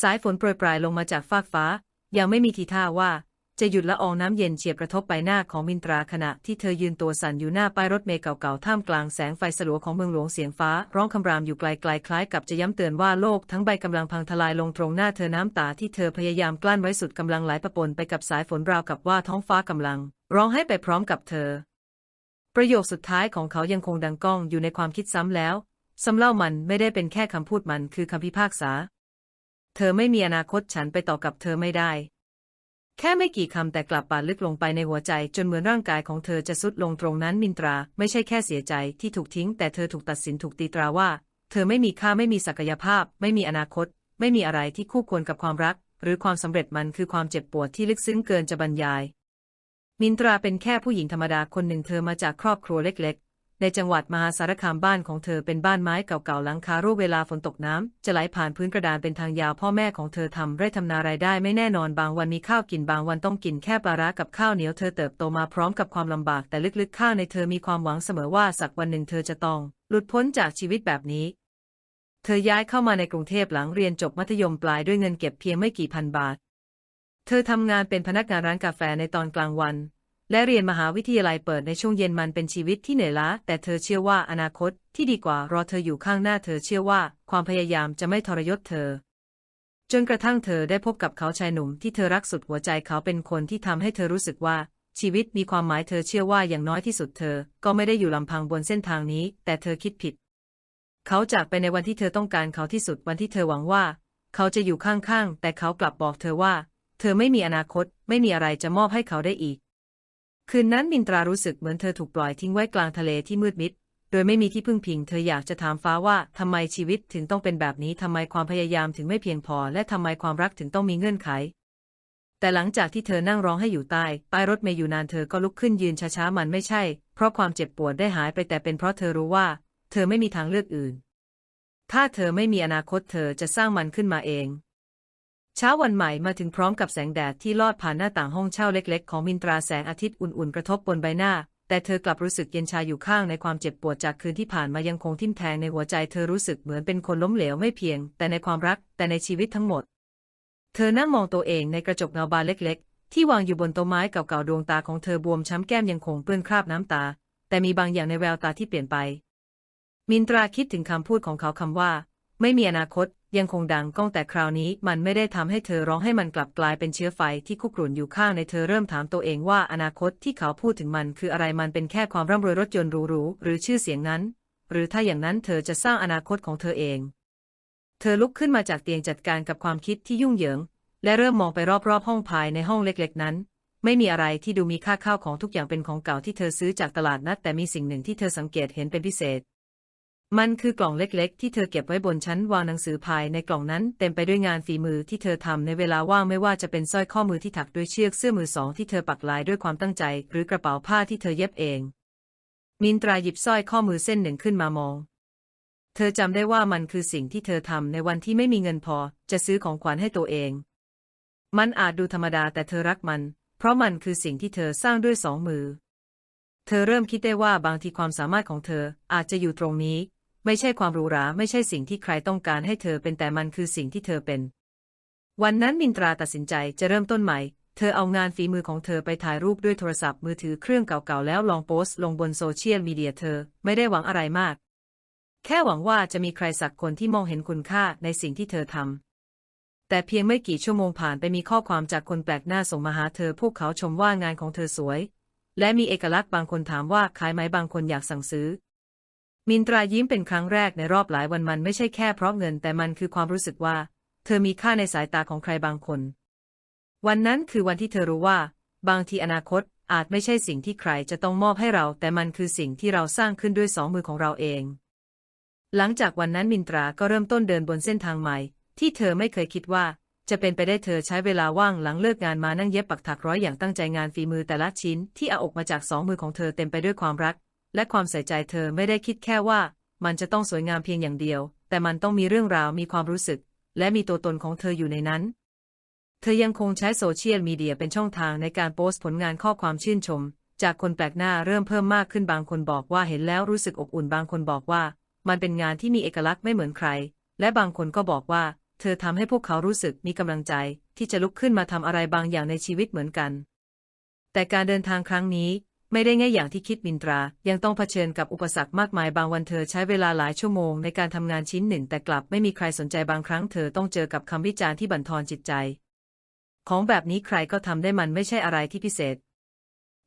สายฝนโปรยปลายลงมาจากฟากฟ้า ยังไม่มีทีท่าว่า จะหยุดละอองน้ำเย็นเฉียบกระทบใบหน้าของมินตราขณะที่เธอยืนตัวสั่นอยู่หน้าป้ายรถเมล์เก่าๆ ท่ามกลางแสงไฟสลัวของเมืองหลวงเสียงฟ้า ร้องคำรามอยู่ไกลๆคล้ายกับจะย้ำเตือนว่าโลกทั้งใบกำลังพังทลายลงตรงหน้าเธอน้ำตาที่เธอพยายามกลั้นไว้สุดกำลังไหลประปนไปกับสายฝนราวกับว่าท้องฟ้ากำลัง ร้องให้ไปพร้อมกับเธอ ประโยคสุดท้ายของเขายังคงดังก้องอยู่ในความคิดซ้ำแล้วซ้ำเล่ามันไม่ได้เป็นแค่คำพูดมันคือคำพิพากษา เธอไม่มีอนาคตฉันไปต่อกับเธอไม่ได้ แค่ไม่กี่คำแต่กลับปาดลึกลงไปในหัวใจ จนเหมือนร่างกายของเธอจะสุดลงตรงนั้นมินตรา ไม่ใช่แค่เสียใจที่ถูกทิ้ง แต่เธอถูกตัดสินถูกตีตราว่า เธอไม่มีค่าไม่มีศักยภาพ ไม่มีอนาคต ไม่มีอะไรที่คู่ควรกับความรัก หรือความสำเร็จมันคือความเจ็บปวดที่ลึกซึ้งเกินจะบรรยาย มินตราเป็นแค่ผู้หญิงธรรมดาคนหนึ่งเธอมาจากครอบครัวเล็ก ในจังหวัดมหาสารคามบ้านของเธอเป็นบ้านไม้เก่าๆหลังคารูปเวลาฝนตกน้ำจะไหลผ่านพื้นกระดานเป็นทางยาวพ่อแม่ของเธอทำไร่ทำนารายได้ไม่แน่นอนบางวันมีข้าวกินบางวันต้องกินแค่ปลาร้ากับข้าวเหนียวเธอเติบโตมาพร้อมกับความลำบากแต่ลึกๆข้างในเธอมีความหวังเสมอว่าสักวันหนึ่งเธอจะต้องหลุดพ้นจากชีวิตแบบนี้ เธอย้ายเข้ามาในกรุงเทพหลังเรียนจบมัธยมปลายด้วยเงินเก็บเพียงไม่กี่พันบาท เธอทำงานเป็นพนักงานร้านกาแฟในตอนกลางวัน และเรียนมหาวิทยาลัยเปิดในช่วงเย็นมันเป็นชีวิตที่เหนื่อยล้า แต่เธอเชื่อว่าอนาคตที่ดีกว่ารอเธออยู่ข้างหน้าเธอเชื่อว่า ความพยายามจะไม่ทรยศเธอ จนกระทั่งเธอได้พบกับเขาชายหนุ่มที่เธอรักสุดหัวใจเขาเป็นคนที่ทำให้เธอรู้สึกว่า ชีวิตมีความหมายเธอเชื่อว่าอย่างน้อยที่สุดเธอ ก็ไม่ได้อยู่ลำพังบนเส้นทางนี้ แต่เธอคิดผิด เขาจากไปในวันที่เธอต้องการเขาที่สุดวันที่เธอหวังว่า เขาจะอยู่ข้างๆแต่เขากลับบอกเธอว่า เธอไม่มีอนาคต ไม่มีอะไรจะมอบให้เขาได้อีก คืนนั้นมินตรารู้สึกเหมือนเธอถูกปล่อยทิ้งไว้กลางทะเลที่มืดมิด โดยไม่มีที่พึ่งพิง เธออยากจะถามฟ้าว่าทำไมชีวิตถึงต้องเป็นแบบนี้ทำไมความพยายามถึงไม่เพียงพอ และทำไมความรักถึงต้องมีเงื่อนไข แต่หลังจากที่เธอนั่งร้องให้อยู่ใต้ป้ายรถเมย์อยู่นานเธอก็ลุกขึ้นยืนช้าๆมันไม่ใช่ เพราะความเจ็บปวดได้หายไปแต่เป็นเพราะเธอรู้ว่า เธอไม่มีทางเลือกอื่น ถ้าเธอไม่มีอนาคตเธอจะสร้างมันขึ้นมาเอง เช้าวันใหม่มาถึงพร้อมกับแสงแดดที่ลอดผ่านหน้าต่างห้องเช่าเล็ก ๆ ของมินตราแสงอาทิตย์อุ่นๆ กระทบบนใบหน้า แต่เธอกลับรู้สึกเย็นชาอยู่ข้างในความเจ็บปวดจากคืนที่ผ่านมายังคงทิ่มแทงในหัวใจเธอรู้สึกเหมือนเป็นคนล้มเหลวไม่เพียง แต่ในความรักแต่ในชีวิตทั้งหมด เธอนั่งมองตัวเองในกระจกเงาบานเล็ก ๆ ที่วางอยู่บนโต๊ะไม้เก่าๆดวงตาของเธอบวมช้ำแก้มยังคงเปื้อนคราบน้ำตา แต่มีบางอย่างในแววตาที่เปลี่ยนไป มินตราคิดถึงคำพูดของเขาคำว่า ไม่มีอนาคต ยังคงดังก้องแต่คราวนี้มันไม่ได้ทำให้เธอร้องให้มันกลับกลายเป็นเชื้อไฟที่คุกรุ่นอยู่ข้างในเธอเริ่มถามตัวเองว่าอนาคตที่เขาพูดถึงมันคืออะไรมันเป็นแค่ความร่ำรวยรถยนต์หรูๆหรือชื่อเสียงนั้น หรือถ้าอย่างนั้นเธอจะสร้างอนาคตของเธอเอง เธอลุกขึ้นมาจากเตียงจัดการกับความคิดที่ยุ่งเหยิง และเริ่มมองไปรอบๆห้องภายในห้องเล็กๆนั้นไม่มีอะไรที่ดูมีค่าข้าวของทุกอย่างเป็นของเก่าที่เธอซื้อจากตลาดนัดแต่มีสิ่งหนึ่งที่เธอสังเกตเห็นเป็นพิเศษ มันคือกล่องเล็กๆ ที่เธอเก็บไว้บนชั้นวางหนังสือภายในกล่องนั้นเต็มไปด้วยงานฝีมือที่เธอทำในเวลาว่างไม่ว่าจะเป็นสร้อยข้อมือที่ถักด้วยเชือกเสื้อมือสองที่เธอปักลายด้วยความตั้งใจ หรือกระเป๋าผ้าที่เธอเย็บเอง มินตราหยิบสร้อยข้อมือเส้นหนึ่งขึ้นมามอง เธอจำได้ว่ามันคือสิ่งที่เธอทำในวันที่ไม่มีเงินพอ จะซื้อของขวัญให้ตัวเอง มันอาจดูธรรมดาแต่เธอรักมัน เพราะมันคือสิ่งที่เธอสร้างด้วยสองมือ เธอเริ่มคิดได้ว่าบางทีความสามารถของเธออาจจะอยู่ตรงนี้ ไม่ใช่ความหรูหรา ไม่ใช่สิ่งที่ใครต้องการให้เธอเป็นแต่มันคือสิ่งที่เธอเป็น วันนั้นมินตราตัดสินใจจะเริ่มต้นใหม่ เธอเอางานฝีมือของเธอไปถ่ายรูปด้วยโทรศัพท์มือถือเครื่องเก่าๆแล้วลองโพสต์ลงบนโซเชียลมีเดียเธอไม่ได้หวังอะไรมาก แค่หวังว่าจะมีใครสักคนที่มองเห็นคุณค่าในสิ่งที่เธอทำแต่เพียงไม่กี่ชั่วโมงผ่านไปมีข้อความจากคนแปลกหน้าส่งมาหาเธอ พวกเขาชมว่างานของเธอสวย และมีเอกลักษณ์บางคนถามว่าขายไหมบางคนอยากสั่งซื้อ มินตรายิ้มเป็นครั้งแรกในรอบหลายวันมันไม่ใช่แค่เพราะเงินแต่มันคือความรู้สึกว่า เธอมีค่าในสายตาของใครบางคน วันนั้นคือวันที่เธอรู้ว่า บางทีอนาคตอาจไม่ใช่สิ่งที่ใครจะต้องมอบให้เรา แต่มันคือสิ่งที่เราสร้างขึ้นด้วยสองมือของเราเอง หลังจากวันนั้นมินตราก็เริ่มต้นเดินบนเส้นทางใหม่ ที่เธอไม่เคยคิดว่า จะเป็นไปได้เธอใช้เวลาว่างหลังเลิกงานมานั่งเย็บปักถักร้อยอย่างตั้งใจงานฝีมือแต่ละชิ้นที่เอาออกมาจากสองมือของเธอเต็มไปด้วยความรัก และความใส่ใจเธอไม่ได้คิดแค่ว่า มันจะต้องสวยงามเพียงอย่างเดียว แต่มันต้องมีเรื่องราวมีความรู้สึก และมีตัวตนของเธออยู่ในนั้น เธอยังคงใช้โซเชียลมีเดียเป็นช่องทางในการโพสต์ผลงานข้อความชื่นชม จากคนแปลกหน้าเริ่มเพิ่มมากขึ้นบางคนบอกว่าเห็นแล้วรู้สึกอบอุ่นบางคนบอกว่า มันเป็นงานที่มีเอกลักษณ์ไม่เหมือนใคร และบางคนก็บอกว่าเเธอทำให้พวกเขารู้สึกมีกำลังใจ ที่จะลุกขึ้นมาทำอะไรบางอย่างในชีวิตเหมือนกัน แต่การเดินทางครั้งนี้ ไม่ได้ง่ายอย่างที่คิดมินตรา ยังต้องเผชิญกับอุปสรรคมากมายบางวันเธอใช้เวลาหลายชั่วโมงในการทำงานชิ้นหนึ่ง แต่กลับไม่มีใครสนใจบางครั้งเธอต้องเจอกับคำวิจารณ์ที่บั่นทอนจิตใจ ของแบบนี้ใครก็ทำได้มันไม่ใช่อะไรที่พิเศษ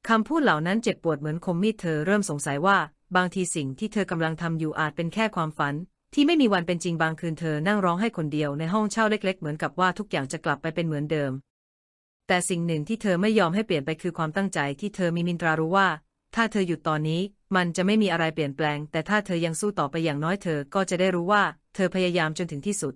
คำพูดเหล่านั้นเจ็บปวดเหมือนคมมีดเธอเริ่มสงสัยว่า บางทีสิ่งที่เธอกำลังทำอยู่อาจเป็นแค่ความฝัน ที่ไม่มีวันเป็นจริงบางคืนเธอนั่งร้องให้คนเดียวในห้องเช่าเล็ก ๆ เหมือนกับว่าทุกอย่างจะกลับไปเป็นเหมือนเดิม แต่สิ่งหนึ่งที่เธอไม่ยอมให้เปลี่ยนไปคือความตั้งใจที่เธอมีมินตรารู้ว่า ถ้าเธอหยุดตอนนี้ มันจะไม่มีอะไรเปลี่ยนแปลง แต่ถ้าเธอยังสู้ต่อไปอย่างน้อยเธอก็จะได้รู้ว่า เธอพยายามจนถึงที่สุด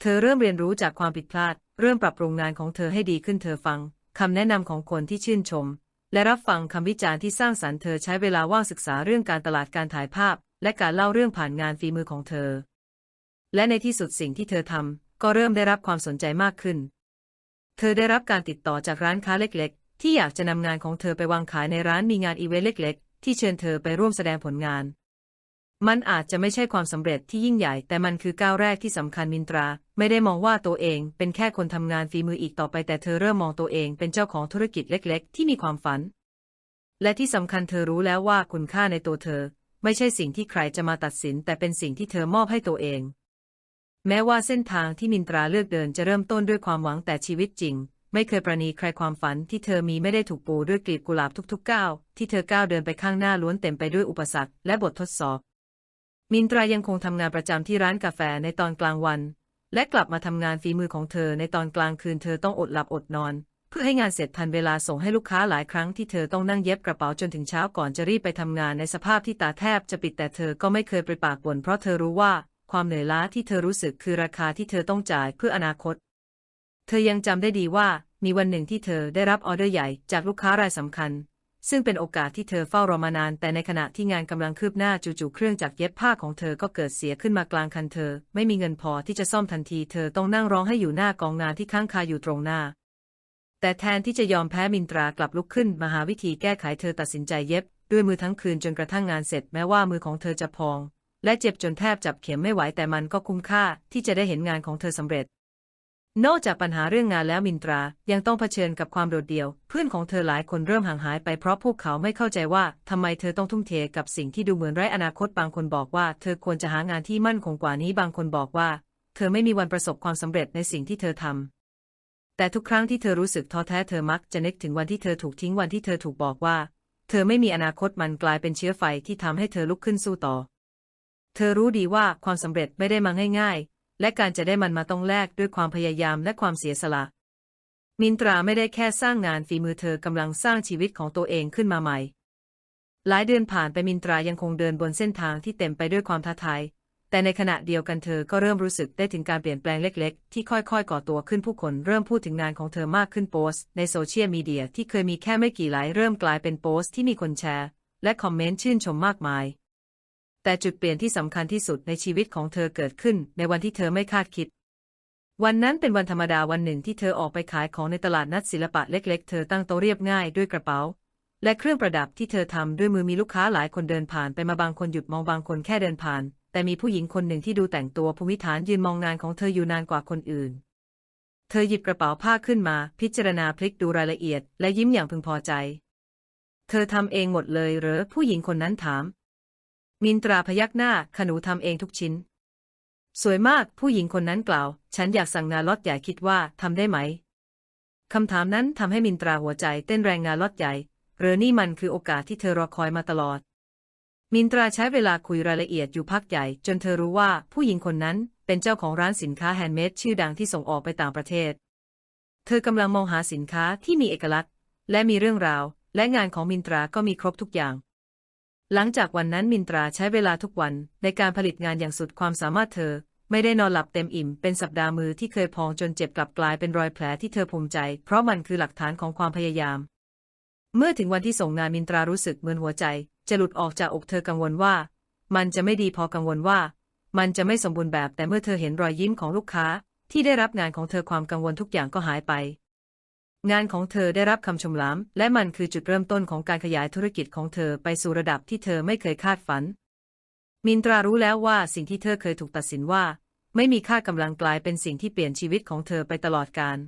เธอเริ่มเรียนรู้จากความผิดพลาด เริ่มปรับปรุงงานของเธอให้ดีขึ้นเธอฟังคำแนะนำของคนที่ชื่นชม และรับฟังคำวิจารณ์ที่สร้างสรรค์เธอใช้เวลาว่างศึกษาเรื่องการตลาดการถ่ายภาพ และการเล่าเรื่องผ่านงานฝีมือของเธอ และในที่สุดสิ่งที่เธอทำก็เริ่มได้รับความสนใจมากขึ้น เธอได้รับการติดต่อจากร้านค้าเล็กๆ ที่อยากจะนำงานของเธอไปวางขายในร้านมีงานอีเวนต์เล็ก ๆ ที่เชิญเธอไปร่วมแสดงผลงาน มันอาจจะไม่ใช่ความสำเร็จที่ยิ่งใหญ่ แต่มันคือก้าวแรกที่สำคัญมินตรา ไม่ได้มองว่าตัวเองเป็นแค่คนทำงานฝีมืออีกต่อไป แต่เธอเริ่มมองตัวเองเป็นเจ้าของธุรกิจเล็ก ๆ ที่มีความฝัน และที่สำคัญเธอรู้แล้วว่าคุณค่าในตัวเธอ ไม่ใช่สิ่งที่ใครจะมาตัดสิน แต่เป็นสิ่งที่เธอมอบให้ตัวเอง แม้ว่าเส้นทางที่มินตราเลือกเดินจะเริ่มต้นด้วยความหวังแต่ชีวิตจริง ไม่เคยประนีใครความฝันที่เธอมีไม่ได้ถูกปูด้วยกลีบกุหลาบทุกๆก้าวที่เธอก้าวเดินไปข้างหน้าล้วนเต็มไปด้วยอุปสรรคและบททดสอบ มินตรายังคงทำงานประจำที่ร้านกาแฟในตอนกลางวัน และกลับมาทำงานฝีมือของเธอในตอนกลางคืนเธอต้องอดหลับอดนอน เพื่อให้งานเสร็จทันเวลาส่งให้ลูกค้าหลายครั้งที่เธอต้องนั่งเย็บกระเป๋าจนถึงเช้าก่อนจะรีบไปทำงานในสภาพที่ตาแทบจะปิดแต่เธอก็ไม่เคยปริปากบ่นเพราะเธอรู้ว่า ความเหนื่อยล้าที่เธอรู้สึกคือราคาที่เธอต้องจ่ายเพื่ออนาคต เธอยังจำได้ดีว่ามีวันหนึ่งที่เธอได้รับออเดอร์ใหญ่จากลูกค้ารายสำคัญ ซึ่งเป็นโอกาสที่เธอเฝ้ารอมานาน แต่ในขณะที่งานกำลังคืบหน้าจู่ๆเครื่องจักรเย็บผ้าของเธอก็เกิดเสียขึ้นมากลางคันเธอ ไม่มีเงินพอที่จะซ่อมทันที เธอต้องนั่งร้องให้อยู่หน้ากองงานที่ค้างคาอยู่ตรงหน้า แต่แทนที่จะยอมแพ้มินตรากลับลุกขึ้นมาหาวิธีแก้ไขเธอตัดสินใจเย็บ ด้วยมือทั้งคืนจนกระทั่งงานเสร็จแม้ว่ามือของเธอจะพอง และเจ็บจนแทบจับเข็มไม่ไหวแต่มันก็คุ้มค่าที่จะได้เห็นงานของเธอสำเร็จ นอกจากปัญหาเรื่องงานแล้วมินตรายังต้องเผชิญกับความโดดเดี่ยว เพื่อนของเธอหลายคนเริ่มห่างหายไปเพราะพวกเขาไม่เข้าใจว่าทำไมเธอต้องทุ่มเทกับสิ่งที่ดูเหมือนไร้อนาคตบางคนบอกว่า เธอควรจะหางานที่มั่นคงกว่านี้บางคนบอกว่า เธอไม่มีวันประสบความสำเร็จในสิ่งที่เธอทำแต่ทุกครั้งที่เธอรู้สึกท้อแท้เธอมักจะนึกถึงวันที่เธอถูกทิ้งวันที่เธอถูกบอกว่า เธอไม่มีอนาคตมันกลายเป็นเชื้อไฟที่ทำให้เธอลุกขึ้นสู้ต่อ เธอรู้ดีว่าความสำเร็จไม่ได้มาง่าย ๆ และการจะได้มันมาต้องแลกด้วยความพยายามและความเสียสละ มินตราไม่ได้แค่สร้างงานฝีมือเธอกำลังสร้างชีวิตของตัวเองขึ้นมาใหม่ หลายเดือนผ่านไปมินตรายังคงเดินบนเส้นทางที่เต็มไปด้วยความท้าทาย แต่ในขณะเดียวกันเธอก็เริ่มรู้สึกได้ถึงการเปลี่ยนแปลงเล็ก ๆ ที่ค่อยๆ ก่อตัวขึ้นผู้คนเริ่มพูดถึงงานของเธอมากขึ้นโพสต์ในโซเชียลมีเดียที่เคยมีแค่ไม่กี่ไลค์เริ่มกลายเป็นโพสต์ที่มีคนแชร์ และคอมเมนต์ชื่นชมมากมาย แต่จุดเปลี่ยนที่สำคัญที่สุดในชีวิตของเธอเกิดขึ้นในวันที่เธอไม่คาดคิด วันนั้นเป็นวันธรรมดาวันหนึ่งที่เธอออกไปขายของในตลาดนัดศิลปะเล็ก ๆ เธอตั้งโต๊ะเรียบง่ายด้วยกระเป๋า และเครื่องประดับที่เธอทำด้วยมือมีลูกค้าหลายคนเดินผ่านไปมาบางคนหยุดมองบางคนแค่เดินผ่าน แต่มีผู้หญิงคนหนึ่งที่ดูแต่งตัวภูมิฐานยืนมองงานของเธออยู่นานกว่าคนอื่น เธอหยิบกระเป๋าผ้าขึ้นมา พิจารณาพลิกดูรายละเอียด และยิ้มอย่างพึงพอใจ เธอทำเองหมดเลยเหรอผู้หญิงคนนั้นถาม มินตราพยักหน้า ขนูทำเองทุกชิ้น สวยมาก ผู้หญิงคนนั้นกล่าว ฉันอยากสั่งงานล็อตใหญ่คิดว่าทำได้ไหม คำถามนั้นทำให้มินตราหัวใจเต้นแรงงานล็อตใหญ่หรือนี่มันคือโอกาสที่เธอรอคอยมาตลอด มินตราใช้เวลาคุยรายละเอียดอยู่พักใหญ่ จนเธอรู้ว่าผู้หญิงคนนั้นเป็นเจ้าของร้านสินค้าแฮนด์เมดชื่อดังที่ส่งออกไปต่างประเทศ เธอกำลังมองหาสินค้าที่มีเอกลักษณ์ และมีเรื่องราว และงานของมินตราก็มีครบทุกอย่าง หลังจากวันนั้นมินตราใช้เวลาทุกวันในการผลิตงานอย่างสุดความสามารถเธอ ไม่ได้นอนหลับเต็มอิ่ม เป็นสัปดาห์มือที่เคยพองจนเจ็บกลับกลายเป็นรอยแผลที่เธอภูมิใจ เพราะมันคือหลักฐานของความพยายาม เมื่อถึงวันที่ส่งงานมินตรารู้สึกเหมือนหัวใจ จะหลุดออกจากอกเธอกังวลว่า มันจะไม่ดีพอกังวลว่า มันจะไม่สมบูรณ์แบบแต่เมื่อเธอเห็นรอยยิ้มของลูกค้า ที่ได้รับงานของเธอความกังวลทุกอย่างก็หายไป งานของเธอได้รับคำชมล้ำและมันคือจุดเริ่มต้นของการขยายธุรกิจของเธอไปสู่ระดับที่เธอไม่เคยคาดฝัน มินตรารู้แล้วว่าสิ่งที่เธอเคยถูกตัดสินว่า ไม่มีค่ากำลังกลายเป็นสิ่งที่เปลี่ยนชีวิตของเธอไปตลอดกาล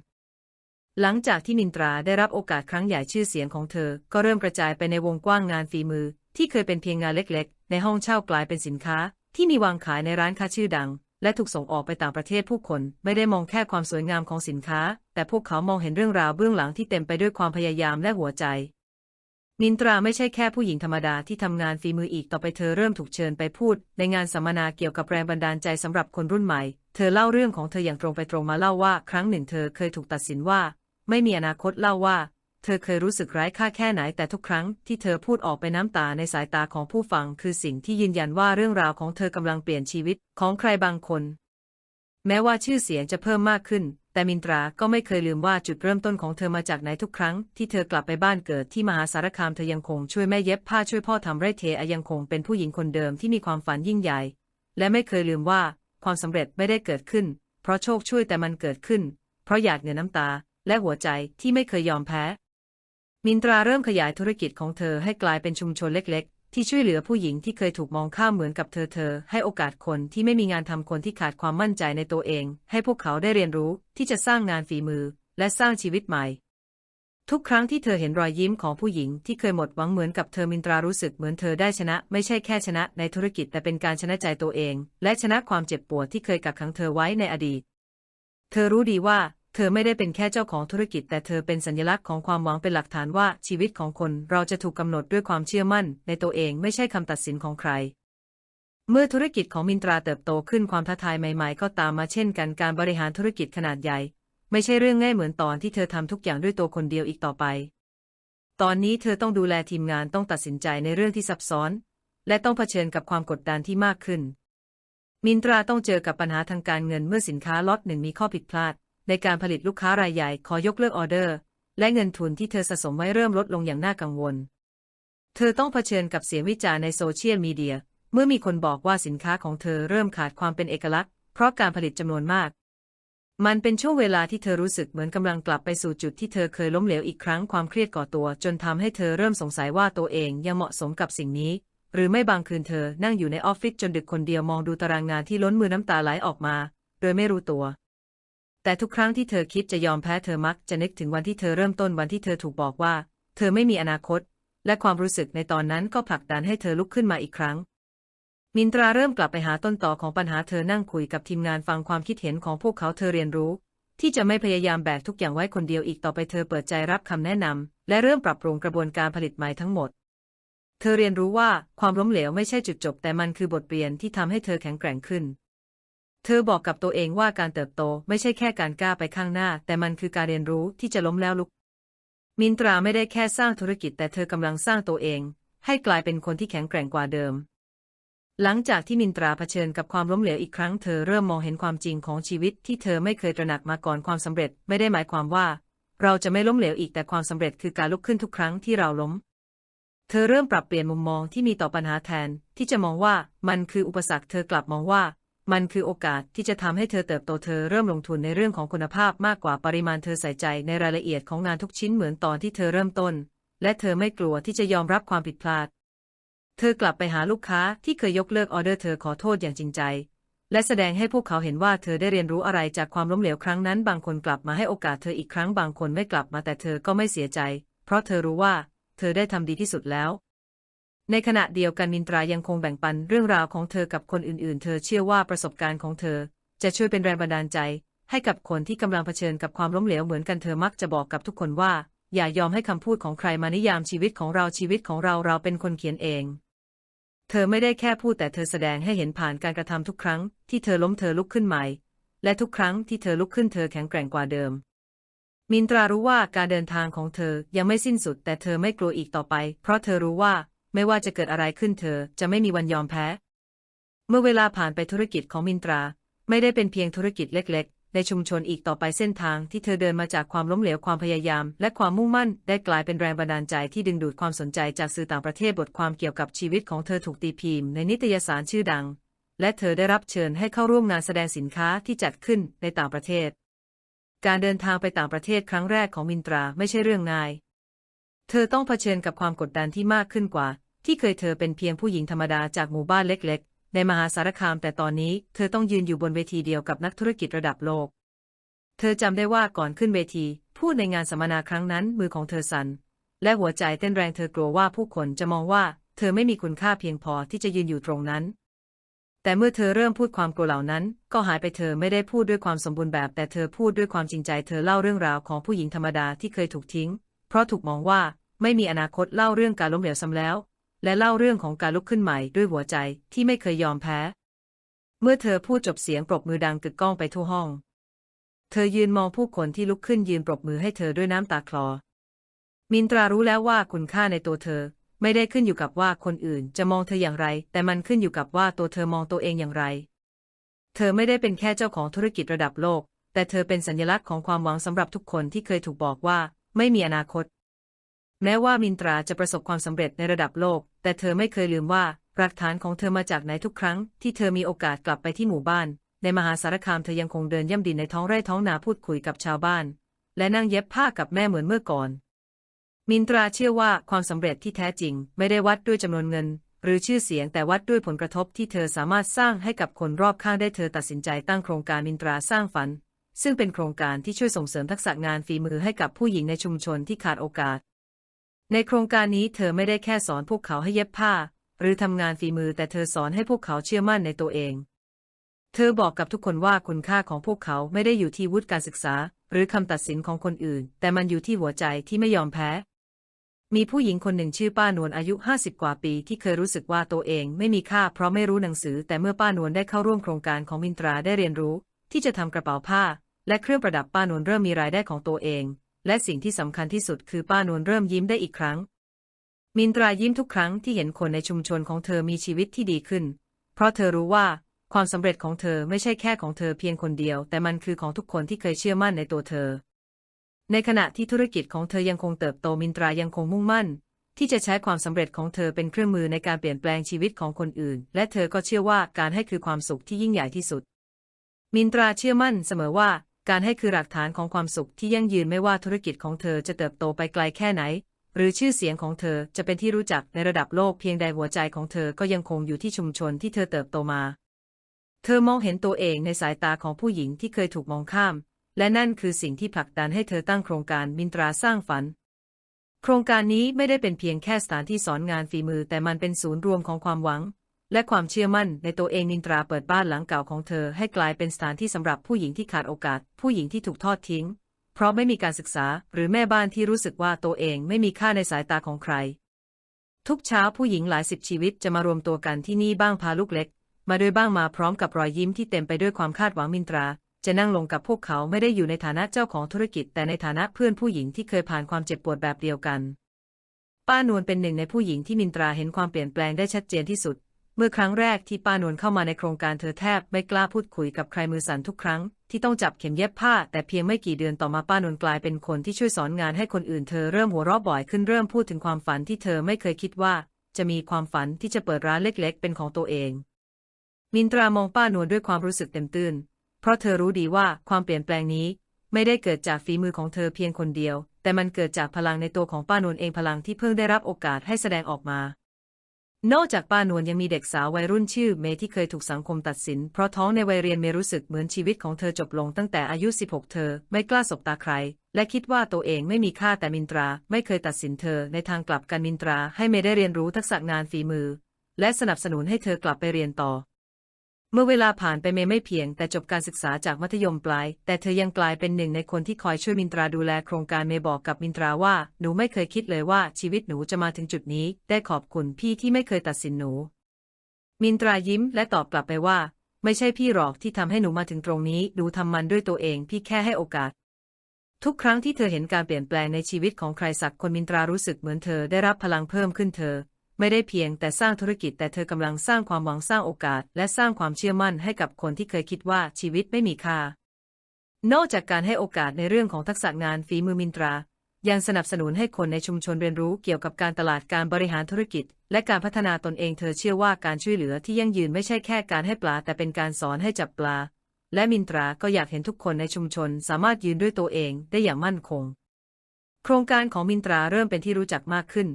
หลังจากที่มินตราได้รับโอกาสครั้งใหญ่ชื่อเสียงของเธอ ก็เริ่มกระจายไปในวงกว้างงานฝีมือ ที่เคยเป็นเพียงงานเล็กๆ ในห้องเช่ากลายเป็นสินค้า ที่มีวางขายในร้านค้าชื่อดัง และถูกส่งออกไปต่างประเทศผู้คนไม่ได้มองแค่ความสวยงามของสินค้า แต่พวกเขามองเห็นเรื่องราวเบื้องหลังที่เต็มไปด้วยความพยายามและหัวใจมินตราไม่ใช่แค่ผู้หญิงธรรมดาที่ทำงานฝีมืออีกต่อไปเธอเริ่มถูกเชิญไปพูด ในงานสัมมนาเกี่ยวกับแรงบันดาลใจสำหรับคนรุ่นใหม่ เธอเล่าเรื่องของเธออย่างตรงไปตรงมาเล่าว่า ครั้งหนึ่งเธอเคยถูกตัดสินว่า ไม่มีอนาคตเล่าว่า เธอเคยรู้สึกไร้ค่าแค่ไหนแต่ทุกครั้งที่เธอพูดออกไปน้ำตาในสายตาของผู้ฟัง คือสิ่งที่ยืนยันว่าเรื่องราวของเธอกำลังเปลี่ยนชีวิตของใครบางคน แม้ว่าชื่อเสียงจะเพิ่มมากขึ้น แต่มินตราก็ไม่เคยลืมว่าจุดเริ่มต้นของเธอมาจากไหนทุกครั้ง ที่เธอกลับไปบ้านเกิดที่มหาสารคามเธอยังคงช่วยแม่เย็บผ้าช่วยพ่อทำไร่เทอายังคงเป็นผู้หญิงคนเดิมที่มีความฝันยิ่งใหญ่ และไม่เคยลืมว่าความสำเร็จไม่ได้เกิดขึ้น เพราะโชคช่วยแต่มันเกิดขึ้น เพราะหยาดเหงื่อน้ำตา และหัวใจที่ไม่เคยยอมแพ้ มินตราเริ่มขยายธุรกิจของเธอให้กลายเป็นชุมชนเล็ก ๆ ที่ช่วยเหลือผู้หญิงที่เคยถูกมองข้ามเหมือนกับเธอเธอ ให้โอกาสคนที่ไม่มีงานทำคนที่ขาดความมั่นใจในตัวเอง ให้พวกเขาได้เรียนรู้ที่จะสร้างงานฝีมือ และสร้างชีวิตใหม่ ทุกครั้งที่เธอเห็นรอยยิ้มของผู้หญิงที่เคยหมดหวังเหมือนกับเธอมินตรารู้สึกเหมือนเธอได้ชนะ ไม่ใช่แค่ชนะในธุรกิจแต่เป็นการชนะใจตัวเอง และชนะความเจ็บปวดที่เคยกักขังเธอไว้ในอดีต เธอรู้ดีว่า เธอไม่ได้เป็นแค่เจ้าของธุรกิจ แต่เธอเป็นสัญลักษณ์ของความหวังเป็นหลักฐานว่าชีวิตของคนเราจะถูกกำหนดด้วยความเชื่อมั่น ในตัวเองไม่ใช่คำตัดสินของใคร เมื่อธุรกิจของมินตราเติบโตขึ้นความท้าทายใหม่ ๆ ก็ตามมาเช่นกันการบริหารธุรกิจขนาดใหญ่ ไม่ใช่เรื่องง่ายเหมือนตอนที่เธอทำทุกอย่างด้วยตัวคนเดียวอีกต่อไป ตอนนี้เธอต้องดูแลทีมงานต้องตัดสินใจในเรื่องที่ซับซ้อน และต้องเผชิญกับความกดดันที่มากขึ้น มินตราต้องเจอกับปัญหาทางการเงินเมื่อสินค้าล็อตหนึ่งมีข้อผิดพลาด ในการผลิตลูกค้ารายใหญ่ขอยกเลิกออเดอร์ และเงินทุนที่เธอสะสมไว้เริ่มลดลงอย่างน่ากังวล เธอต้องเผชิญกับเสียงวิจารณ์ในโซเชียลมีเดีย เมื่อมีคนบอกว่าสินค้าของเธอเริ่มขาดความเป็นเอกลักษณ์ เพราะการผลิตจำนวนมาก มันเป็นช่วงเวลาที่เธอรู้สึกเหมือนกำลังกลับไปสู่จุดที่เธอเคยล้มเหลวอีกครั้งความเครียดก่อตัว จนทำให้เธอเริ่มสงสัยว่าตัวเองยังเหมาะสมกับสิ่งนี้ หรือไม่บางคืนเธอนั่งอยู่ในออฟฟิศจนดึกคนเดียวมองดูตารางงานที่ล้นมือน้ำตาไหลออกมา โดยไม่รู้ตัว แต่ทุกครั้งที่เธอคิดจะยอมแพ้เธอมักจะนึกถึงวันที่เธอเริ่มต้นวันที่เธอถูกบอกว่า เธอไม่มีอนาคต และความรู้สึกในตอนนั้นก็ผลักดันให้เธอลุกขึ้นมาอีกครั้ง มินตราเริ่มกลับไปหาต้นต่อของปัญหาเธอนั่งคุยกับทีมงานฟังความคิดเห็นของพวกเขาเธอเรียนรู้ ที่จะไม่พยายามแบกทุกอย่างไว้คนเดียวอีกต่อไปเธอเปิดใจรับคำแนะนำและเริ่มปรับปรุงกระบวนการผลิตใหม่ทั้งหมด เธอเรียนรู้ว่าความล้มเหลวไม่ใช่จุดจบ แต่มันคือบทเรียนที่ทำให้เธอแข็งแกร่งขึ้น เธอบอกกับตัวเองว่าการเติบโตไม่ใช่แค่การก้าวไปข้างหน้า แต่มันคือการเรียนรู้ที่จะล้มแล้วลุก มินตราไม่ได้แค่สร้างธุรกิจแต่เธอกำลังสร้างตัวเอง ให้กลายเป็นคนที่แข็งแกร่งกว่าเดิม หลังจากที่มินตราเผชิญกับความล้มเหลวอีกครั้งเธอเริ่มมองเห็นความจริงของชีวิตที่เธอไม่เคยตระหนักมาก่อนความสำเร็จไม่ได้หมายความว่า เราจะไม่ล้มเหลวอีกแต่ความสำเร็จคือการลุกขึ้นทุกครั้งที่เราล้มเธอเริ่มปรับเปลี่ยนมุมมองที่มีต่อปัญหาแทน ที่จะมองว่ามันคืออุปสรรคเธอกลับมองว่า มันคือโอกาสที่จะทำให้เธอเติบโตเธอเริ่มลงทุนในเรื่องของคุณภาพมากกว่าปริมาณเธอใส่ใจในรายละเอียดของงานทุกชิ้นเหมือนตอนที่เธอเริ่มต้น และเธอไม่กลัวที่จะยอมรับความผิดพลาด เธอกลับไปหาลูกค้าที่เคยยกเลิกออเดอร์เธอขอโทษอย่างจริงใจ และแสดงให้พวกเขาเห็นว่าเธอได้เรียนรู้อะไรจากความล้มเหลวครั้งนั้น บางคนกลับมาให้โอกาสเธออีกครั้งบางคนไม่กลับมาแต่เธอก็ไม่เสียใจ เพราะเธอรู้ว่า เธอได้ทำดีที่สุดแล้ว ในขณะเดียวกันมินตรายังคงแบ่งปันเรื่องราวของเธอกับคนอื่นๆ เธอเชื่อว่าประสบการณ์ของเธอ จะช่วยเป็นแรงบันดาลใจ ให้กับคนที่กำลังเผชิญกับความล้มเหลวเหมือนกันเธอมักจะบอกกับทุกคนว่า อย่ายอมให้คำพูดของใครมานิยามชีวิตของเราชีวิตของเราเราเป็นคนเขียนเอง เธอไม่ได้แค่พูดแต่เธอแสดงให้เห็นผ่านการกระทำทุกครั้ง ที่เธอล้มเธอลุกขึ้นใหม่ และทุกครั้งที่เธอลุกขึ้นเธอแข็งแกร่งกว่าเดิม มินตรารู้ว่าการเดินทางของเธอยังไม่สิ้นสุด แต่เธอไม่กลัวอีกต่อไป เพราะเธอรู้ว่า ไม่ว่าจะเกิดอะไรขึ้นเธอจะไม่มีวันยอมแพ้ เมื่อเวลาผ่านไปธุรกิจของมินตรา ไม่ได้เป็นเพียงธุรกิจเล็ก ๆ ในชุมชนอีกต่อไปเส้นทางที่เธอเดินมาจากความล้มเหลวความพยายาม และความมุ่งมั่น ได้กลายเป็นแรงบันดาลใจที่ดึงดูดความสนใจจากสื่อต่างประเทศบทความเกี่ยวกับชีวิตของเธอถูกตีพิมพ์ในนิตยสารชื่อดัง และเธอได้รับเชิญให้เข้าร่วมงานแสดงสินค้าที่จัดขึ้นในต่างประเทศ การเดินทางไปต่างประเทศครั้งแรกของมินตราไม่ใช่เรื่องง่ายเธอต้องเผชิญกับความกดดันที่มากขึ้นกว่า ที่เคยเธอเป็นเพียงผู้หญิงธรรมดาจากหมู่บ้านเล็กๆ ในมหาสารคามแต่ตอนนี้เธอต้องยืนอยู่บนเวทีเดียวกับนักธุรกิจระดับโลก เธอจำได้ว่าก่อนขึ้นเวที พูดในงานสัมมนาครั้งนั้นมือของเธอสั่นและหัวใจเต้นแรงเธอกลัวว่าผู้คนจะมองว่าเธอไม่มีคุณค่าเพียงพอที่จะยืนอยู่ตรงนั้น แต่เมื่อเธอเริ่มพูดความกลัวเหล่านั้น ก็หายไปเธอไม่ได้พูดด้วยความสมบูรณ์แบบ แต่เธอพูดด้วยความจริงใจ เธอเล่าเรื่องราวของผู้หญิงธรรมดาที่เคยถูกทิ้ง เพราะถูกมองว่าไม่มีอนาคตเล่าเรื่องการล้มเหลวซ้ำแล้ว และเล่าเรื่องของการลุกขึ้นใหม่ด้วยหัวใจที่ไม่เคยยอมแพ้ เมื่อเธอพูดจบเสียงปรบมือดังกึกก้องไปทั่วห้อง เธอยืนมองผู้คนที่ลุกขึ้นยืนปรบมือให้เธอด้วยน้ำตาคลอ มินตรารู้แล้วว่าคุณค่าในตัวเธอไม่ได้ขึ้นอยู่กับว่าคนอื่นจะมองเธออย่างไร แต่มันขึ้นอยู่กับว่าตัวเธอมองตัวเองอย่างไร เธอไม่ได้เป็นแค่เจ้าของธุรกิจระดับโลก แต่เธอเป็นสัญลักษณ์ของความหวังสำหรับทุกคนที่เคยถูกบอกว่า ไม่มีอนาคต แม้ว่ามินตราจะประสบความสำเร็จในระดับโลก แต่เธอไม่เคยลืมว่าหลักฐานของเธอมาจากไหนทุกครั้ง ที่เธอมีโอกาสกลับไปที่หมู่บ้าน ในมหาสารคามเธอยังคงเดินย่ำดินในท้องไร่ท้องนาพูดคุยกับชาวบ้าน และนั่งเย็บผ้ากับแม่เหมือนเมื่อก่อน มินตราเชื่อว่าความสำเร็จที่แท้จริง ไม่ได้วัดด้วยจำนวนเงิน หรือชื่อเสียงแต่วัดด้วยผลกระทบที่เธอสามารถสร้างให้กับคนรอบข้างได้เธอตัดสินใจตั้งโครงการมินตราสร้างฝัน ซึ่งเป็นโครงการที่ช่วยส่งเสริมทักษะงานฝีมือให้กับผู้หญิงในชุมชนที่ขาดโอกาส ในโครงการนี้เธอไม่ได้แค่สอนพวกเขาให้เย็บผ้า หรือทำงานฝีมือแต่เธอสอนให้พวกเขาเชื่อมั่นในตัวเอง เธอบอกกับทุกคนว่าคุณค่าของพวกเขาไม่ได้อยู่ที่วุฒิการศึกษา หรือคำตัดสินของคนอื่น แต่มันอยู่ที่หัวใจที่ไม่ยอมแพ้ มีผู้หญิงคนหนึ่งชื่อป้านวลอายุ 50 กว่าปีที่เคยรู้สึกว่าตัวเองไม่มีค่าเพราะไม่รู้หนังสือ แต่เมื่อป้านวลได้เข้าร่วมโครงการของมินตราได้เรียนรู้ ที่จะทำกระเป๋าผ้า และเครื่องประดับป้านวลเริ่มมีรายได้ของตัวเอง และสิ่งที่สำคัญที่สุดคือป้านวลเริ่มยิ้มได้อีกครั้ง มินตรายิ้มทุกครั้งที่เห็นคนในชุมชนของเธอมีชีวิตที่ดีขึ้น เพราะเธอรู้ว่าความสำเร็จของเธอไม่ใช่แค่ของเธอเพียงคนเดียว แต่มันคือของทุกคนที่เคยเชื่อมั่นในตัวเธอ ในขณะที่ธุรกิจของเธอยังคงเติบโตมินตรายังคงมุ่งมั่น ที่จะใช้ความสำเร็จของเธอเป็นเครื่องมือในการเปลี่ยนแปลงชีวิตของคนอื่น และเธอก็เชื่อว่าการให้คือความสุขที่ยิ่งใหญ่ที่สุด มินตราเชื่อมั่นเสมอว่า การให้คือหลักฐานของความสุขที่ยั่งยืนไม่ว่าธุรกิจของเธอจะเติบโตไปไกลแค่ไหน หรือชื่อเสียงของเธอจะเป็นที่รู้จักในระดับโลกเพียงใดหัวใจของเธอก็ยังคงอยู่ที่ชุมชนที่เธอเติบโตมา เธอมองเห็นตัวเองในสายตาของผู้หญิงที่เคยถูกมองข้าม และนั่นคือสิ่งที่ผลักดันให้เธอตั้งโครงการมินตราสร้างฝัน โครงการนี้ไม่ได้เป็นเพียงแค่สถานที่สอนงานฝีมือแต่มันเป็นศูนย์รวมของความหวัง และความเชื่อมั่นในตัวเองมินตราเปิดบ้านหลังเก่าของเธอให้กลายเป็นสถานที่สำหรับผู้หญิงที่ขาดโอกาส ผู้หญิงที่ถูกทอดทิ้ง เพราะไม่มีการศึกษาหรือแม่บ้านที่รู้สึกว่าตัวเองไม่มีค่าในสายตาของใคร ทุกเช้าผู้หญิงหลายสิบชีวิตจะมารวมตัวกันที่นี่บ้างพาลูกเล็ก มาด้วยบ้างมาพร้อมกับรอยยิ้มที่เต็มไปด้วยความคาดหวังมินตรา จะนั่งลงกับพวกเขาไม่ได้อยู่ในฐานะเจ้าของธุรกิจ แต่ในฐานะเพื่อนผู้หญิงที่เคยผ่านความเจ็บปวดแบบเดียวกัน ป้านวลเป็นหนึ่งในผู้หญิงที่มินตราเห็นความเปลี่ยนแปลงได้ชัดเจนที่สุด เมื่อครั้งแรกที่ป้านวลเข้ามาในโครงการเธอแทบไม่กล้าพูดคุยกับใครมือสั่นทุกครั้ง ที่ต้องจับเข็มเย็บผ้า แต่เพียงไม่กี่เดือนต่อมาป้านวลกลายเป็นคนที่ช่วยสอนงานให้คนอื่นเธอเริ่มหัวเราะบ่อยขึ้นเริ่มพูดถึงความฝันที่เธอไม่เคยคิดว่า จะมีความฝันที่จะเปิดร้านเล็ก ๆ เป็นของตัวเอง มินตรามองป้านวลด้วยความรู้สึกเต็มตื้นเพราะเธอรู้ดีว่าความเปลี่ยนแปลงนี้ ไม่ได้เกิดจากฝีมือของเธอเพียงคนเดียว แต่มันเกิดจากพลังในตัวของป้านวลเองพลังที่เพิ่งได้รับโอกาสให้แสดงออกมา นอกจากป้านวลยังมีเด็กสาววัยรุ่นชื่อเมที่เคยถูกสังคมตัดสิน เพราะท้องในวัยเรียนเมรู้สึกเหมือนชีวิตของเธอจบลงตั้งแต่อายุ 16 เธอ ไม่กล้าสบตาใคร และคิดว่าตัวเองไม่มีค่าแต่มินตราไม่เคยตัดสินเธอในทางกลับกันมินตราให้เมได้เรียนรู้ทักษะงานฝีมือ และสนับสนุนให้เธอกลับไปเรียนต่อ เมื่อเวลาผ่านไปเมย์ไม่เพียงแต่จบการศึกษาจากมัธยมปลาย แต่เธอยังกลายเป็นหนึ่งในคนที่คอยช่วยมินตราดูแลโครงการเมย์บอกกับมินตราว่า หนูไม่เคยคิดเลยว่าชีวิตหนูจะมาถึงจุดนี้ ได้ขอบคุณพี่ที่ไม่เคยตัดสินหนู มินตรายิ้มและตอบกลับไปว่า ไม่ใช่พี่หรอกที่ทำให้หนูมาถึงตรงนี้หนูทำมันด้วยตัวเอง พี่แค่ให้โอกาส ทุกครั้งที่เธอเห็นการเปลี่ยนแปลงในชีวิตของใครสักคนมินตรารู้สึกเหมือนเธอได้รับพลังเพิ่มขึ้นเธอ ไม่ได้เพียงแต่สร้างธุรกิจแต่เธอกำลังสร้างความหวังสร้างโอกาส และสร้างความเชื่อมั่นให้กับคนที่เคยคิดว่าชีวิตไม่มีค่า นอกจากการให้โอกาสในเรื่องของทักษะงานฝีมือมินตรา ยังสนับสนุนให้คนในชุมชนเรียนรู้เกี่ยวกับการตลาดการบริหารธุรกิจ และการพัฒนาตนเองเธอเชื่อว่าการช่วยเหลือที่ยั่งยืนไม่ใช่แค่การให้ปลา แต่เป็นการสอนให้จับปลา และมินตราก็อยากเห็นทุกคนในชุมชนสามารถยืนด้วยตัวเองได้อย่างมั่นคง โครงการของมินตราเริ่มเป็นที่รู้จักมากขึ้น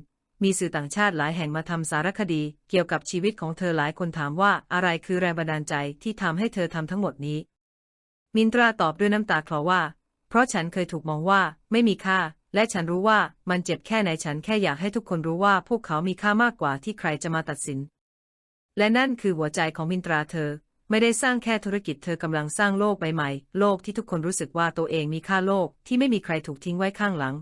มีสื่อต่างชาติหลายแห่งมาทำสารคดี เกี่ยวกับชีวิตของเธอหลายคนถามว่าอะไรคือแรงบันดาลใจที่ทำให้เธอทำทั้งหมดนี้ มินตราตอบด้วยน้ำตาคลอว่า เพราะฉันเคยถูกมองว่า ไม่มีค่า และฉันรู้ว่ามันเจ็บแค่ไหนฉันแค่อยากให้ทุกคนรู้ว่าพวกเขามีค่ามากกว่าที่ใครจะมาตัดสิน และนั่นคือหัวใจของมินตราเธอ ไม่ได้สร้างแค่ธุรกิจเธอกำลังสร้างโลกใบใหม่ โลกที่ทุกคนรู้สึกว่าตัวเองมีค่าโลกที่ไม่มีใครถูกทิ้งไว้ข้างหลัง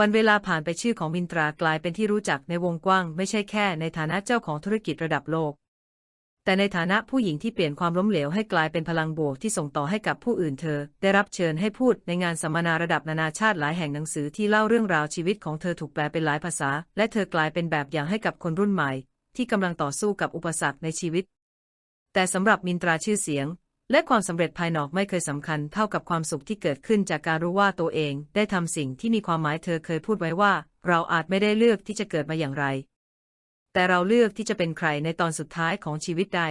วันเวลาผ่านไปชื่อของมินตรากลายเป็นที่รู้จักในวงกว้าง ไม่ใช่แค่ในฐานะเจ้าของธุรกิจระดับโลก แต่ในฐานะผู้หญิงที่เปลี่ยนความล้มเหลวให้กลายเป็นพลังบวกที่ส่งต่อให้กับผู้อื่นเธอ ได้รับเชิญให้พูดในงานสัมมนาระดับนานาชาติหลายแห่งหนังสือที่เล่าเรื่องราวชีวิตของเธอถูกแปลเป็นหลายภาษา และเธอกลายเป็นแบบอย่างให้กับคนรุ่นใหม่ ที่กำลังต่อสู้กับอุปสรรคในชีวิต แต่สำหรับมินตราชื่อเสียง และความสำเร็จภายนอกไม่เคยสำคัญเท่ากับความสุขที่เกิดขึ้นจากการรู้ว่าตัวเองได้ทำสิ่งที่มีความหมายเธอเคยพูดไว้ว่า เราอาจไม่ได้เลือกที่จะเกิดมาอย่างไร แต่เราเลือกที่จะเป็นใครในตอนสุดท้ายของชีวิตใด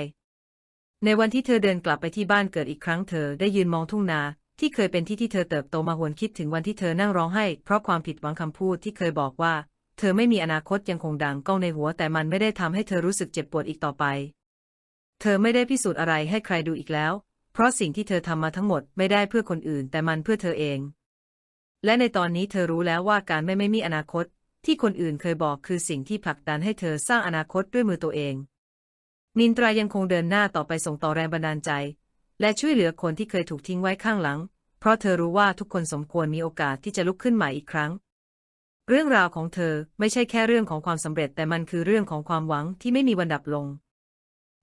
ในวันที่เธอเดินกลับไปที่บ้านเกิดอีกครั้งเธอได้ยืนมองทุ่งนาที่เคยเป็นที่ที่เธอเติบโตมาหวนคิดถึงวันที่เธอนั่งร้องไห้ เพราะความผิดหวังคำพูดที่เคยบอกว่า เธอไม่มีอนาคตยังคงดังก้องในหัวแต่มันไม่ได้ทำให้เธอรู้สึกเจ็บปวดอีกต่อไป เธอไม่ได้พิสูจน์อะไรให้ใครดูอีกแล้ว เพราะสิ่งที่เธอทำมาทั้งหมดไม่ได้เพื่อคนอื่น แต่มันเพื่อเธอเอง และในตอนนี้เธอรู้แล้วว่าการไม่ไม่มีอนาคต ที่คนอื่นเคยบอกคือสิ่งที่ผลักดันให้เธอสร้างอนาคตด้วยมือตัวเองมินตรายังคงเดินหน้าต่อไปส่งต่อแรงบันดาลใจ และช่วยเหลือคนที่เคยถูกทิ้งไว้ข้างหลัง เพราะเธอรู้ว่าทุกคนสมควรมีโอกาสที่จะลุกขึ้นใหม่อีกครั้งเรื่องราวของเธอไม่ใช่แค่เรื่องของความสำเร็จแต่มันคือเรื่องของความหวังที่ไม่มีวันดับลง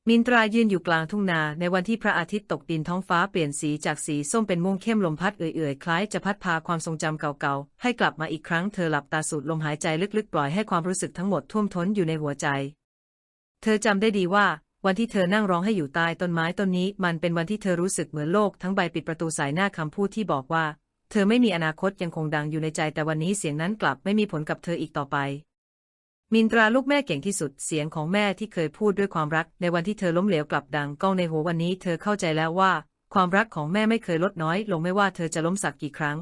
มินตรายืนอยู่กลางทุ่งนาในวันที่พระอาทิตย์ตกดินท้องฟ้าเปลี่ยนสีจากสีส้มเป็นม่วงเข้มลมพัดเอื่อยๆ คล้ายจะพัดพาความทรงจำเก่าๆ ให้กลับมาอีกครั้งเธอหลับตาสูดลมหายใจลึกๆ ปล่อยให้ความรู้สึกทั้งหมดท่วมท้นอยู่ในหัวใจ เธอจำได้ดีว่า วันที่เธอนั่งร้องให้อยู่ใต้ต้นไม้ต้นนี้ มันเป็นวันที่เธอรู้สึกเหมือนโลกทั้งใบปิดประตูสายหน้าคำพูดที่บอกว่า เธอไม่มีอนาคตยังคงดังอยู่ในใจแต่วันนี้เสียงนั้นกลับไม่มีผลกับเธออีกต่อไป มินตราลูกแม่เก่งที่สุดเสียงของแม่ที่เคยพูดด้วยความรัก ในวันที่เธอล้มเหลวกลับดังก้องในหัววันนี้เธอเข้าใจแล้วว่า ความรักของแม่ไม่เคยลดน้อย ลงไม่ว่าเธอจะล้มสักกี่ครั้ง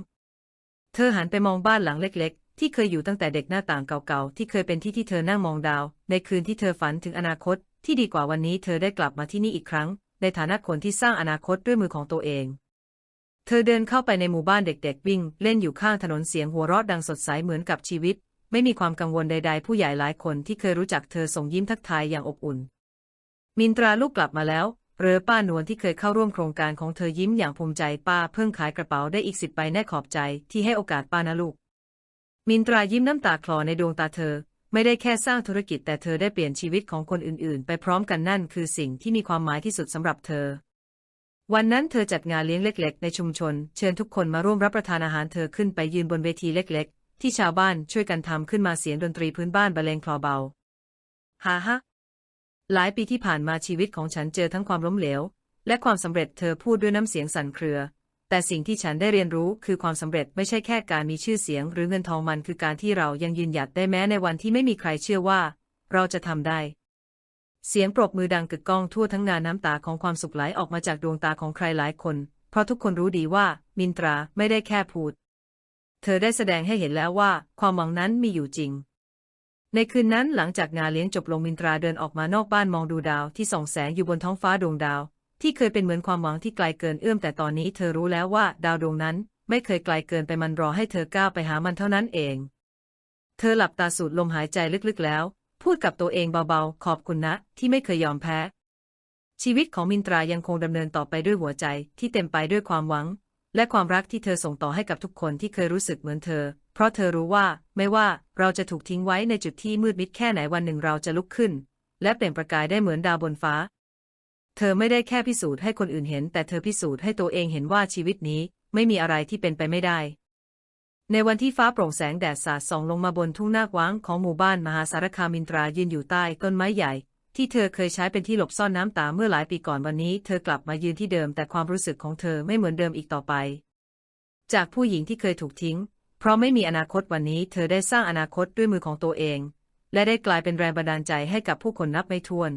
เธอหันไปมองบ้านหลังเล็ก ๆ ที่เคยอยู่ตั้งแต่เด็กหน้าต่างเก่าๆที่เคยเป็นที่ที่เธอนั่งมองดาว ในคืนที่เธอฝันถึงอนาคต ที่ดีกว่าวันนี้เธอได้กลับมาที่นี่อีกครั้ง ในฐานะคนที่สร้างอนาคตด้วยมือของตัวเอง เธอเดินเข้าไปในหมู่บ้านเด็ก ๆ วิ่ง เล่นอยู่ข้างถนนเสียงหัวเราะดังสดใสเหมือนกับชีวิต ไม่มีความกังวลใด ๆ ผู้ใหญ่หลายคนที่เคยรู้จักเธอส่งยิ้มทักทายอย่างอบอุ่น มินตราลูกกลับมาแล้วเรือป้านวลที่เคยเข้าร่วมโครงการของเธอยิ้มอย่างภูมิใจป้าเพิ่งขายกระเป๋าได้อีกสิบใบแน่ขอบใจที่ให้โอกาสป้านะลูก มินตรายิ้มน้ำตาคลอในดวงตาเธอ ไม่ได้แค่สร้างธุรกิจแต่เธอได้เปลี่ยนชีวิตของคนอื่นๆ ไปพร้อมกันนั่นคือสิ่งที่มีความหมายที่สุดสำหรับเธอ วันนั้นเธอจัดงานเลี้ยงเล็ก ๆ ในชุมชน เชิญทุกคนมาร่วมรับประทานอาหารเธอขึ้นไปยืนบนเวทีเล็กๆ ที่ชาวบ้านช่วยกันทำขึ้นมาเสียงดนตรีพื้นบ้านบรรเลงคลอเบาฮ่าฮะหลายปีที่ผ่านมาชีวิตของฉันเจอทั้งความล้มเหลว และความสำเร็จเธอพูดด้วยน้ำเสียงสั่นเครือ แต่สิ่งที่ฉันได้เรียนรู้คือความสำเร็จไม่ใช่แค่การมีชื่อเสียง หรือเงินทองมันคือการที่เรายังยืนหยัดได้แม้ในวันที่ไม่มีใครเชื่อว่า เราจะทำได้ เสียงปรบมือดังกึกก้องทั่วทั้งงานน้ำตาของความสุขไหลออกมาจากดวงตาของใครหลายคน เพราะทุกคนรู้ดีว่า มินตราไม่ได้แค่พูด เธอได้แสดงให้เห็นแล้วว่า ความหวังนั้นมีอยู่จริง ในคืนนั้นหลังจากงานเลี้ยงจบลงมินตราเดินออกมานอกบ้านมองดูดาวที่ส่องแสงอยู่บนท้องฟ้าดวงดาว ที่เคยเป็นเหมือนความหวังที่ไกลเกินเอื้อมแต่ตอนนี้เธอรู้แล้วว่าดาวดวงนั้นไม่เคยไกลเกินไปมันรอให้เธอก้าวไปหามันเท่านั้นเอง เธอหลับตาสูดลมหายใจลึกๆแล้ว พูดกับตัวเองเบาๆ ขอบคุณนะ ที่ไม่เคยยอมแพ้ ชีวิตของมินตรายังคงดำเนินต่อไปด้วยหัวใจที่เต็มไปด้วยความหวัง และความรักที่เธอส่งต่อให้กับทุกคนที่เคยรู้สึกเหมือนเธอ เพราะเธอรู้ว่าไม่ว่าเราจะถูกทิ้งไว้ในจุดที่มืดมิดแค่ไหนวันหนึ่งเราจะลุกขึ้น และเปล่งประกายได้เหมือนดาวบนฟ้า เธอไม่ได้แค่พิสูจน์ให้คนอื่นเห็น แต่เธอพิสูจน์ให้ตัวเองเห็นว่าชีวิตนี้ไม่มีอะไรที่เป็นไปไม่ได้ ในวันที่ฟ้าโปร่งแสงแดดสาดส่องลงมาบนทุ่งนาคว้างของหมู่บ้านมหาสารคามมินตรายืนอยู่ใต้ต้นไม้ใหญ่ ที่เธอเคยใช้เป็นที่หลบซ่อนน้ำตาเมื่อหลายปีก่อนวันนี้ เธอกลับมายืนที่เดิมแต่ความรู้สึกของเธอไม่เหมือนเดิมอีกต่อไป จากผู้หญิงที่เคยถูกทิ้ง เพราะไม่มีอนาคตวันนี้ เธอได้สร้างอนาคตด้วยมือของตัวเอง และได้กลายเป็นแรงบันดาลใจให้กับผู้คนนับไม่ถ้วน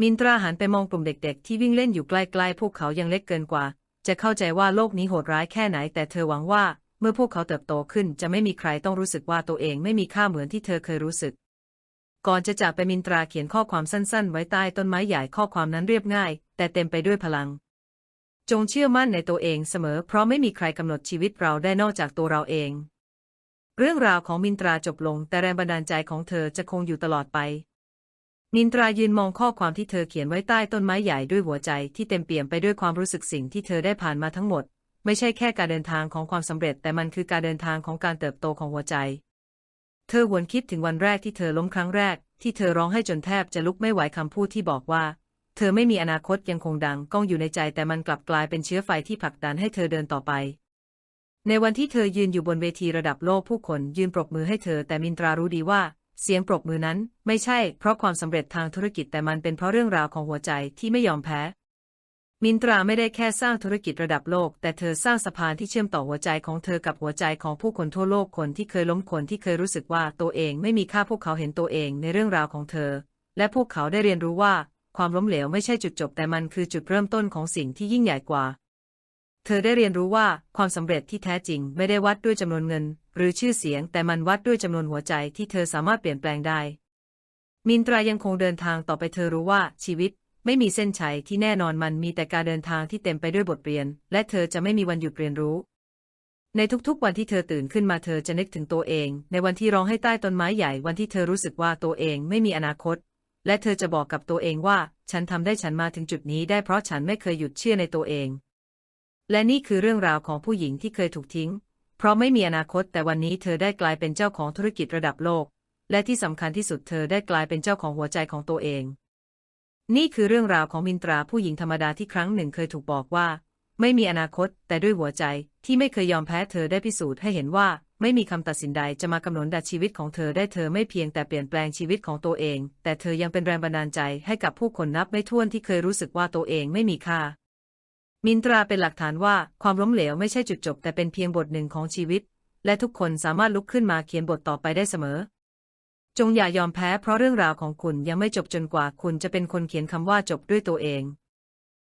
มินตราหันไปมองกลุ่มเด็ก ๆ ที่วิ่งเล่นอยู่ใกล้ๆพวกเขายังเล็กเกินกว่า จะเข้าใจว่าโลกนี้โหดร้ายแค่ไหน แต่เธอหวังว่า เมื่อพวกเขาเติบโตขึ้น จะไม่มีใครต้องรู้สึกว่าตัวเองไม่มีค่าเหมือนที่เธอเคยรู้สึก ก่อนจะจากไปมินตราเขียนข้อความสั้นๆ ไว้ใต้ต้นไม้ใหญ่ข้อความนั้นเรียบง่าย แต่เต็มไปด้วยพลัง จงเชื่อมั่นในตัวเองเสมอ เพราะไม่มีใครกำหนดชีวิตเราได้นอกจากตัวเราเอง เรื่องราวของมินตราจบลง แต่แรงบันดาลใจของเธอจะคงอยู่ตลอดไป มินตรายืนมองข้อความที่เธอเขียนไว้ใต้ต้นไม้ใหญ่ด้วยหัวใจที่เต็มเปี่ยมไปด้วยความรู้สึกสิ่งที่เธอได้ผ่านมาทั้งหมด ไม่ใช่แค่การเดินทางของความสำเร็จ แต่มันคือการเดินทางของการเติบโตของหัวใจ เธอหวนคิดถึงวันแรกที่เธอล้มครั้งแรก ที่เธอร้องให้จนแทบจะลุกไม่ไหวคำพูดที่บอกว่า เธอไม่มีอนาคตยังคงดังก้องอยู่ในใจแต่มันกลับกลายเป็นเชื้อไฟที่ผลักดันให้เธอเดินต่อไป ในวันที่เธอยืนอยู่บนเวทีระดับโลกผู้คนยืนปรบมือให้เธอแต่มินตรารู้ดีว่า เสียงปรบมือนั้น ไม่ใช่เพราะความสำเร็จทางธุรกิจแต่มันเป็นเพราะเรื่องราวของหัวใจที่ไม่ยอมแพ้ มินตราไม่ได้แค่สร้างธุรกิจระดับโลก แต่เธอสร้างสะพานที่เชื่อมต่อหัวใจของเธอกับหัวใจของผู้คนทั่วโลกคนที่เคยล้มคนที่เคยรู้สึกว่าตัวเองไม่มีค่าพวกเขาเห็นตัวเองในเรื่องราวของเธอ และพวกเขาได้เรียนรู้ว่า ความล้มเหลวไม่ใช่จุดจบ แต่มันคือจุดเริ่มต้นของสิ่งที่ยิ่งใหญ่กว่า เธอได้เรียนรู้ว่าความสำเร็จที่แท้จริง ไม่ได้วัดด้วยจำนวนเงิน หรือชื่อเสียง แต่มันวัดด้วยจำนวนหัวใจที่เธอสามารถเปลี่ยนแปลงได้มินตรายังคงเดินทางต่อไปเธอรู้ว่าชีวิต ไม่มีเส้นชัยที่แน่นอนมันมีแต่การเดินทางที่เต็มไปด้วยบทเรียน และเธอจะไม่มีวันหยุดเรียนรู้ ในทุกๆ วันที่เธอตื่นขึ้นมาเธอจะนึกถึงตัวเอง ในวันที่ร้องให้ใต้ต้นไม้ใหญ่วันที่เธอรู้สึกว่าตัวเองไม่มีอนาคต และเธอจะบอกกับตัวเองว่า ฉันทำได้ฉันมาถึงจุดนี้ได้เพราะฉันไม่เคยหยุดเชื่อในตัวเอง และนี่คือเรื่องราวของผู้หญิงที่เคยถูกทิ้ง เพราะไม่มีอนาคตแต่วันนี้เธอได้กลายเป็นเจ้าของธุรกิจระดับโลก และที่สำคัญที่สุดเธอได้กลายเป็นเจ้าของหัวใจของตัวเอง นี่คือเรื่องราวของมินตราผู้หญิงธรรมดาที่ครั้งหนึ่งเคยถูกบอกว่า ไม่มีอนาคต แต่ด้วยหัวใจที่ไม่เคยยอมแพ้เธอได้พิสูจน์ให้เห็นว่า ไม่มีคำตัดสินใดจะมากำหนดดัชีวิตของเธอได้เธอไม่เพียงแต่เปลี่ยนแปลงชีวิตของตัวเอง แต่เธอยังเป็นแรงบันดาลใจให้กับผู้คนนับไม่ถ้วนที่เคยรู้สึกว่าตัวเองไม่มีค่า มินตราเป็นหลักฐานว่าความล้มเหลวไม่ใช่จุดจบ แต่เป็นเพียงบทหนึ่งของชีวิต และทุกคนสามารถลุกขึ้นมาเขียนบทต่อไปได้เสมอ จงอย่ายอมแพ้เพราะเรื่องราวของคุณยังไม่จบจนกว่าคุณจะเป็นคนเขียนคำว่าจบด้วยตัวเอง